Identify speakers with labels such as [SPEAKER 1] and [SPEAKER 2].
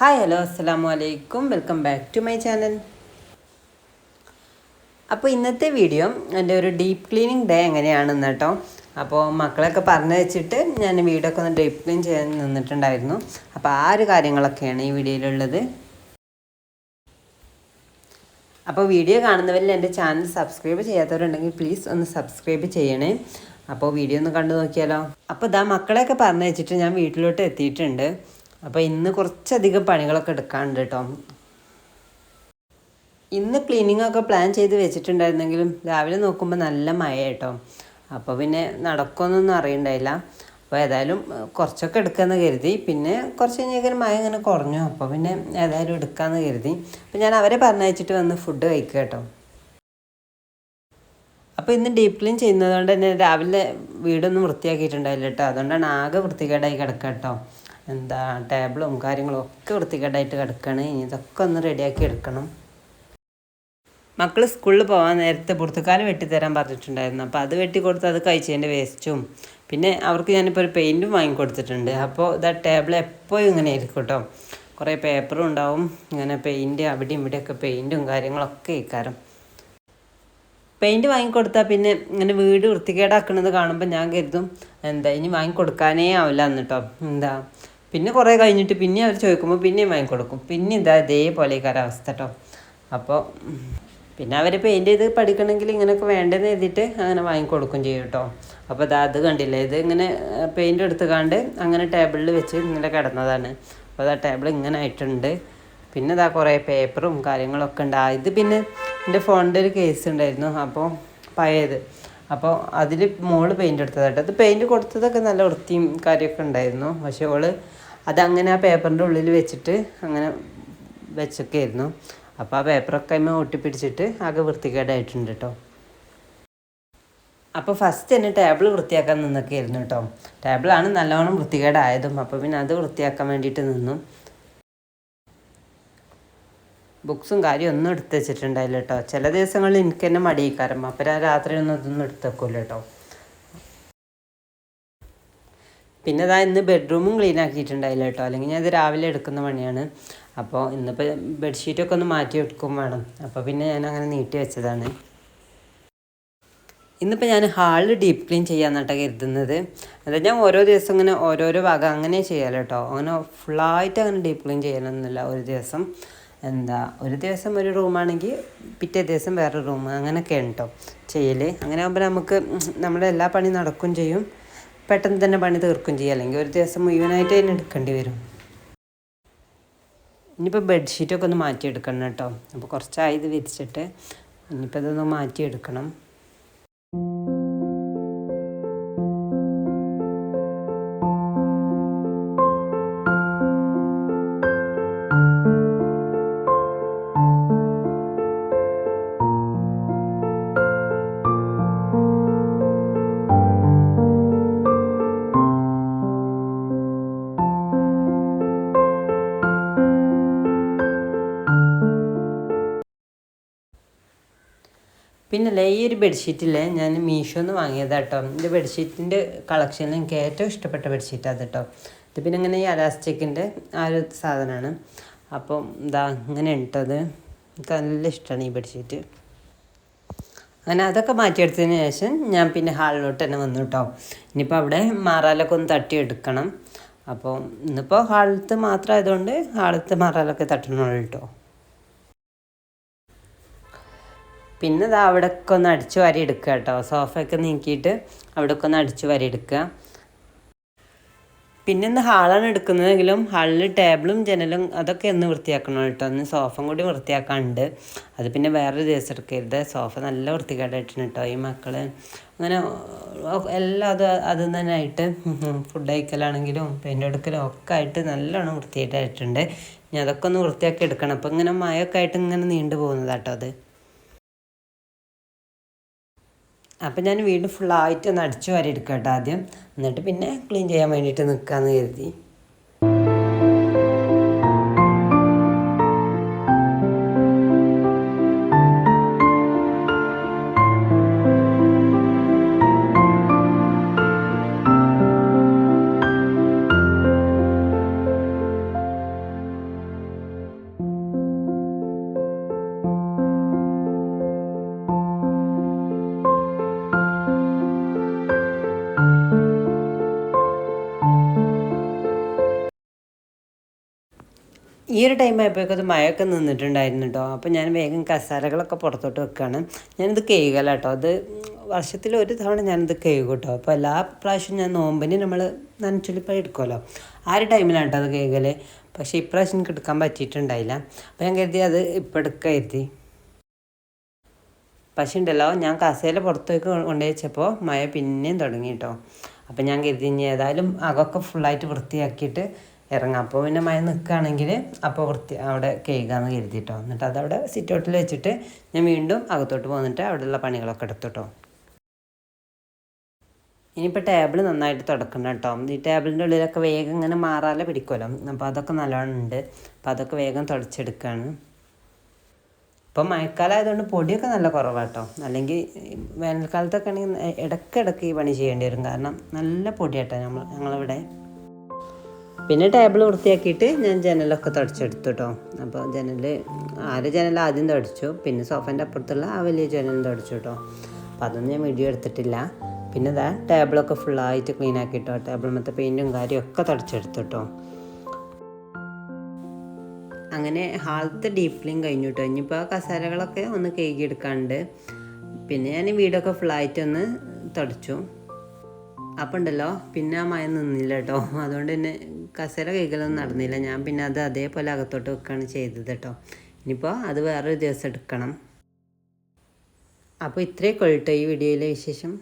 [SPEAKER 1] Hi hello അസ്സാം വലൈക്കും welcome back to my channel അപ്പോൾ ഇന്നത്തെ വീഡിയോ എന്റെ ഒരു ഡീപ്പ് ക്ലീനിങ് ഡേ എങ്ങനെയാണെന്ന് കേട്ടോ. അപ്പോൾ മക്കളൊക്കെ പറഞ്ഞു വെച്ചിട്ട് ഞാൻ വീടൊക്കെ ഒന്ന് ഡീപ്പ് ക്ലീൻ ചെയ്യാൻ നിന്നിട്ടുണ്ടായിരുന്നു. അപ്പോൾ ആ ഒരു കാര്യങ്ങളൊക്കെയാണ് ഈ വീഡിയോയിലുള്ളത്. അപ്പോൾ വീഡിയോ കാണുന്നവരിൽ എന്റെ ചാനൽ സബ്സ്ക്രൈബ് ചെയ്യാത്തവരുണ്ടെങ്കിൽ പ്ലീസ് ഒന്ന് സബ്സ്ക്രൈബ് ചെയ്യണേ. അപ്പോൾ വീഡിയോ ഒന്ന് കണ്ടു നോക്കിയാലോ? അപ്പോൾ ഇതാ മക്കളെയൊക്കെ പറഞ്ഞു വെച്ചിട്ട് ഞാൻ വീട്ടിലോട്ട് എത്തിയിട്ടുണ്ട്. അപ്പോൾ ഇന്ന് കുറച്ചധികം പണികളൊക്കെ എടുക്കാനുണ്ട് കേട്ടോ ഇന്ന് ക്ലീനിങ് ഒക്കെ പ്ലാൻ ചെയ്ത് വെച്ചിട്ടുണ്ടായിരുന്നെങ്കിലും രാവിലെ നോക്കുമ്പോൾ നല്ല മഴ കേട്ടോ അപ്പോൾ പിന്നെ നടക്കുമെന്നൊന്നും അറിയണ്ടായില്ല. അപ്പോൾ ഏതായാലും കുറച്ചൊക്കെ എടുക്കാമെന്ന് കരുതി. പിന്നെ കുറച്ച് കഴിഞ്ഞാൽ മഴ ഇങ്ങനെ കുറഞ്ഞു. അപ്പോൾ പിന്നെ ഏതായാലും എടുക്കാമെന്ന് കരുതി. അപ്പോൾ ഞാൻ അവരെ പറഞ്ഞയച്ചിട്ട് വന്ന് ഫുഡ് കഴിക്കുക കേട്ടോ അപ്പോൾ ഇന്ന് ഡീപ്പ് ക്ലീൻ ചെയ്യുന്നതുകൊണ്ട് തന്നെ രാവിലെ വീടൊന്നും വൃത്തിയാക്കിയിട്ടുണ്ടായില്ല കേട്ടോ അതുകൊണ്ടാണ് ആകെ വൃത്തികേടായി കിടക്കുക കേട്ടോ എന്താ ടേബിളും കാര്യങ്ങളും ഒക്കെ വൃത്തികേടായിട്ട് കിടക്കുകയാണ് ഇനി ഇതൊക്കെ ഒന്ന് റെഡിയാക്കി എടുക്കണം. മക്കൾ സ്കൂളിൽ പോകാൻ നേരത്തെ പുറത്തുകാലം വെട്ടിത്തരാൻ പറഞ്ഞിട്ടുണ്ടായിരുന്നു. അപ്പോൾ അത് വെട്ടി കൊടുത്ത് അത് കഴിച്ചതിന്റെ വേസ്റ്റും. പിന്നെ അവർക്ക് ഞാനിപ്പോൾ ഒരു പെയിന്റും വാങ്ങിക്കൊടുത്തിട്ടുണ്ട്. അപ്പോൾ ഇതാ ടേബിൾ എപ്പോഴും ഇങ്ങനെ ആയിരിക്കും കേട്ടോ കുറേ പേപ്പറും ഉണ്ടാവും. ഇങ്ങനെ പെയിന്റ് അവിടെയും ഇവിടെയൊക്കെ പെയിന്റും കാര്യങ്ങളൊക്കെ ഇക്കാരം പെയിന്റ് വാങ്ങിക്കൊടുത്താൽ പിന്നെ ഇങ്ങനെ വീട് വൃത്തികേടാക്കണത് കാണുമ്പോൾ ഞാൻ കരുതും എന്താ ഇനി വാങ്ങിക്കൊടുക്കാനേ ആവില്ല എന്നിട്ടോ എന്താ? പിന്നെ കുറേ കഴിഞ്ഞിട്ട് പിന്നെ അവർ ചോദിക്കുമ്പോൾ പിന്നെയും വാങ്ങിക്കൊടുക്കും. പിന്നെ ഇതാ ഇതേപോലെ അവസ്ഥ കേട്ടോ അപ്പോൾ പിന്നെ അവർ പെയിന്റ് ചെയ്ത് പഠിക്കണമെങ്കിൽ ഇങ്ങനെയൊക്കെ വേണ്ടെന്ന് എഴുതിയിട്ട് അങ്ങനെ വാങ്ങിക്കൊടുക്കും ചെയ്യും കേട്ടോ അപ്പോൾ ഇതാ അത് കണ്ടില്ലേ? ഇത് ഇങ്ങനെ പെയിന്റ് എടുത്ത് കാണ്ട് അങ്ങനെ ടേബിളിൽ വെച്ച് ഇങ്ങനെ കിടന്നതാണ്. അപ്പോൾ അതാ ടേബിൾ ഇങ്ങനെ ആയിട്ടുണ്ട്. പിന്നെ ഇതാ കുറേ പേപ്പറും കാര്യങ്ങളൊക്കെ ഉണ്ട്. ഇത് പിന്നെ എന്റെ ഫോണിന്റെ ഒരു കേസ് ഉണ്ടായിരുന്നു. അപ്പോൾ പഴയത്. അപ്പോൾ അതിൽ മോൾ പെയിന്റ് എടുത്തതായിട്ട് അത് പെയിന്റ് കൊടുത്തതൊക്കെ നല്ല വൃത്തിയും കാര്യമൊക്കെ ഉണ്ടായിരുന്നു. പക്ഷേ ഓൾ അതങ്ങനെ ആ പേപ്പറിന്റെ ഉള്ളിൽ വെച്ചിട്ട് അങ്ങനെ വെച്ചൊക്കെ ആയിരുന്നു അപ്പോൾ ആ പേപ്പറൊക്കെ അമ്മ ഒട്ടിപ്പിടിച്ചിട്ട് ആകെ വൃത്തികേടായിട്ടുണ്ട് കേട്ടോ അപ്പോൾ ഫസ്റ്റ് തന്നെ ടേബിൾ വൃത്തിയാക്കാൻ നിന്നൊക്കെ ആയിരുന്നു കേട്ടോ ടേബിളാണ് നല്ലവണ്ണം വൃത്തികേടായതും. അപ്പോൾ പിന്നെ അത് വൃത്തിയാക്കാൻ വേണ്ടിയിട്ട് നിന്നു. ബുക്സും കാര്യം ഒന്നും എടുത്ത് വെച്ചിട്ടുണ്ടായില്ല കേട്ടോ. ചില ദിവസങ്ങളിൽ എനിക്ക് തന്നെ മടിയിക്കാരം. അപ്പം ആ രാത്രി ഒന്നും ഇതൊന്നും എടുത്ത് വെക്കൂല കേട്ടോ. പിന്നെ ഇതാ ഇന്ന് ബെഡ്റൂമും ക്ലീൻ ആക്കിയിട്ടുണ്ടായില്ല കേട്ടോ. അല്ലെങ്കിൽ ഞാൻ ഇത് രാവിലെ എടുക്കുന്ന പണിയാണ്. അപ്പോൾ ഇന്നിപ്പോൾ ബെഡ്ഷീറ്റൊക്കെ ഒന്ന് മാറ്റി എടുക്കും വേണം. അപ്പോൾ പിന്നെ ഞാൻ അങ്ങനെ നീട്ടി വെച്ചതാണ്. ഇന്നിപ്പോൾ ഞാൻ ഹാളിൽ ഡീപ്പ് ക്ലീൻ ചെയ്യാന്നാട്ടോ കരുതുന്നത്. അതായത് ഞാൻ ഓരോ ദിവസം ഇങ്ങനെ ഓരോരോ ഭാഗം അങ്ങനെ ചെയ്യാലോ കേട്ടോ. അങ്ങനെ ഫുള്ളായിട്ട് അങ്ങനെ ഡീപ്പ് ക്ലീൻ ചെയ്യാനൊന്നുമില്ല. ഒരു ദിവസം എന്താ ഒരു ദിവസം ഒരു റൂമാണെങ്കിൽ പിറ്റേ ദിവസം വേറെ റൂം അങ്ങനെയൊക്കെയാണ് കേട്ടോ ചെയ്യൽ അങ്ങനെ ആകുമ്പോൾ നമുക്ക് നമ്മുടെ എല്ലാ പണി നടക്കും ചെയ്യും. പെട്ടെന്ന് തന്നെ പണി തീർക്കും ചെയ്യും. അല്ലെങ്കിൽ ഒരു ദിവസം മുഴുവനായിട്ട് തന്നെ എടുക്കേണ്ടി വരും. ഇനിയിപ്പോൾ ബെഡ്ഷീറ്റൊക്കെ ഒന്ന് മാറ്റിയെടുക്കണം കേട്ടോ. അപ്പോൾ കുറച്ചായത് വിരിച്ചിട്ട്. ഇനിയിപ്പോൾ ഇതൊന്ന് മാറ്റിയെടുക്കണം. പിന്നല്ലേ ഈ ഒരു ബെഡ്ഷീറ്റില്ലേ ഞാൻ മീഷോന്ന് വാങ്ങിയതാണ് കേട്ടോ എന്റെ ബെഡ്ഷീറ്റിന്റെ കളക്ഷനിൽ എനിക്ക് ഏറ്റവും ഇഷ്ടപ്പെട്ട ബെഡ്ഷീറ്റാണ് കേട്ടോ ഇത് പിന്നെ ഇങ്ങനെ ഈ അലാസ്റ്റിക്കിന്റെ ആ ഒരു സാധനമാണ് അപ്പം ഇതാ ഇങ്ങനെ ഉണ്ടത് എനിക്ക് നല്ല ഇഷ്ടമാണ് ഈ ബെഡ്ഷീറ്റ് അങ്ങനെ അതൊക്കെ മാറ്റിയെടുത്തതിന് ശേഷം ഞാൻ പിന്നെ ഹാളിലോട്ട് തന്നെ വന്നു കേട്ടോ ഇനിയിപ്പോൾ അവിടെ മാറാലൊക്കെ ഒന്ന് തട്ടിയെടുക്കണം. അപ്പോൾ ഇന്നിപ്പോൾ ഹാളത്ത് മാത്രമായതുകൊണ്ട് ഹാളിലത്തെ മാറാലൊക്കെ തട്ടണമല്ലോ കേട്ടോ പിന്നെ ഇതാ അവിടെയൊക്കെ ഒന്ന് അടിച്ചു വാരി എടുക്കുക കേട്ടോ. സോഫയൊക്കെ നീക്കിയിട്ട് അവിടെയൊക്കെ ഒന്ന് അടിച്ചു വാരി എടുക്കുക. പിന്നെ ഇന്ന് ഹാളാണ് എടുക്കുന്നതെങ്കിലും ഹാളിൽ ടേബിളും ജനലും അതൊക്കെ ഒന്ന് വൃത്തിയാക്കണം കേട്ടോ. ഒന്ന് സോഫയും കൂടി വൃത്തിയാക്കാനുണ്ട്. അത് പിന്നെ വേറൊരു ദിവസം എടുക്കരുത്. സോഫ നല്ല വൃത്തികേടായിട്ടുണ്ട് കേട്ടോ ഈ മക്കൾ അങ്ങനെ എല്ലാം അത് അത് തന്നെ ആയിട്ട് ഫുഡ് കഴിക്കലാണെങ്കിലും പെയിന്റ് എടുക്കലും ഒക്കെ ആയിട്ട് നല്ലോണം വൃത്തിയായിട്ടായിട്ടുണ്ട്. ഇനി അതൊക്കെ ഒന്ന് വൃത്തിയാക്കി എടുക്കണം. അപ്പോൾ ഇങ്ങനെ മഴയൊക്കെ ആയിട്ട് ഇങ്ങനെ നീണ്ടു പോകുന്നതാട്ടോ അത്. അപ്പം ഞാൻ വീണ്ടും ഫുള്ളായിട്ട് ഒന്ന് അടിച്ചു വാരി എടുക്കാം കേട്ടോ ആദ്യം. എന്നിട്ട് പിന്നെ ക്ലീൻ ചെയ്യാൻ വേണ്ടിയിട്ട് നിൽക്കാമെന്ന് കരുതി. ഈ ഒരു ടൈം ആയപ്പോഴേക്കും അത് മഴയൊക്കെ നിന്നിട്ടുണ്ടായിരുന്നു കേട്ടോ അപ്പോൾ ഞാൻ വേഗം കസാരകളൊക്കെ പുറത്തോട്ട് വെക്കുകയാണ് ഞാനിത് കേൾക്കല കേട്ടോ അത് വർഷത്തിൽ ഒരു തവണ ഞാനിത് കേൾക്കും കേട്ടോ അപ്പോൾ എല്ലാ പ്രാവശ്യവും ഞാൻ നോമ്പിന് നമ്മൾ നനച്ചുള്ളിപ്പഴം എടുക്കുമല്ലോ ആ ഒരു ടൈമിലാണ് കേട്ടോ അത് കേൾക്കൽ പക്ഷേ ഇപ്രാവശ്യം എനിക്ക് എടുക്കാൻ പറ്റിയിട്ടുണ്ടായില്ല. അപ്പോൾ ഞാൻ കരുതി അത് ഇപ്പം എടുക്കാൻ കരുതി. പക്ഷേ ഉണ്ടല്ലോ ഞാൻ കസേല പുറത്തേക്ക് കൊണ്ടുവച്ചപ്പോൾ വെച്ചപ്പോൾ മഴ പിന്നെയും തുടങ്ങി കേട്ടോ അപ്പോൾ ഞാൻ കരുതി ഇനി ഏതായാലും അകമൊക്കെ ഫുള്ളായിട്ട് വൃത്തിയാക്കിയിട്ട് ഇറങ്ങാം. അപ്പോൾ പിന്നെ മഴ നിൽക്കുകയാണെങ്കിൽ അപ്പോൾ വൃത്തി അവിടെ കേൾക്കാമെന്ന് കരുതിയിട്ടോ എന്നിട്ട് അതവിടെ സിറ്റ് ഔട്ടിൽ വെച്ചിട്ട് ഞാൻ വീണ്ടും അകത്തോട്ട് പോന്നിട്ട് അവിടെയുള്ള പണികളൊക്കെ എടുത്തുട്ടോ. ഇനിയിപ്പോൾ ടേബിൾ നന്നായിട്ട് തുടക്കണം കേട്ടോ. ഈ ടേബിളിന്റെ ഉള്ളിലൊക്കെ വേഗം ഇങ്ങനെ മാറാതെ പിടിക്കുമല്ലോ അപ്പോൾ അതൊക്കെ നല്ലോണം ഉണ്ട്. അപ്പോൾ അതൊക്കെ വേഗം തുടച്ചെടുക്കുകയാണ് ഇപ്പം മഴക്കാലം ആയതുകൊണ്ട് പൊടിയൊക്കെ നല്ല കുറവാട്ടോ അല്ലെങ്കിൽ വേനൽക്കാലത്തൊക്കെ ആണെങ്കിൽ ഇടയ്ക്കിടയ്ക്ക് ഈ പണി ചെയ്യേണ്ടി വരും. കാരണം നല്ല പൊടിയാട്ടോ നമ്മൾ ഞങ്ങളിവിടെ. പിന്നെ ടേബിൾ വൃത്തിയാക്കിയിട്ട് ഞാൻ ജനലൊക്കെ തുടച്ചെടുത്തു കേട്ടോ അപ്പോൾ ജനൽ ആര് ജനൽ ആദ്യം തുടച്ചു പിന്നെ സോഫേന്റെ അപ്പുറത്തുള്ള ആ വലിയ ജനൽ തുടച്ചു കേട്ടോ അപ്പോൾ അതൊന്നും ഞാൻ വീഡിയോ എടുത്തിട്ടില്ല. പിന്നെ ഇതാ ടേബിളൊക്കെ ഫുള്ളായിട്ട് ക്ലീൻ ആക്കി കേട്ടോ മറ്റേ പെയിന്റും കാര്യമൊക്കെ തുടച്ചെടുത്തു കേട്ടോ അങ്ങനെ ഹാളത്തെ ഡീപ്ലിയും കഴിഞ്ഞു കേട്ടോ ഇനിയിപ്പോൾ കസേരകളൊക്കെ ഒന്ന് കഴുകിയെടുക്കാണ്ട് പിന്നെ ഞാൻ വീടൊക്കെ ഫുള്ളായിട്ട് ഒന്ന് തുടച്ചു. അപ്പം ഉണ്ടല്ലോ പിന്നെ ആ മയം നിന്നില്ല കേട്ടോ. അതുകൊണ്ട് തന്നെ കസേര കൈകളൊന്നും നടന്നില്ല. ഞാൻ പിന്നെ അത് അതേപോലെ അകത്തോട്ട് വെക്കുകയാണ് ചെയ്തത് കേട്ടോ. ഇനിയിപ്പോൾ അത് വേറൊരു ദിവസം എടുക്കണം. അപ്പോൾ ഇത്രയൊക്കെ കേട്ടോ ഈ വീഡിയോയിലെ വിശേഷം.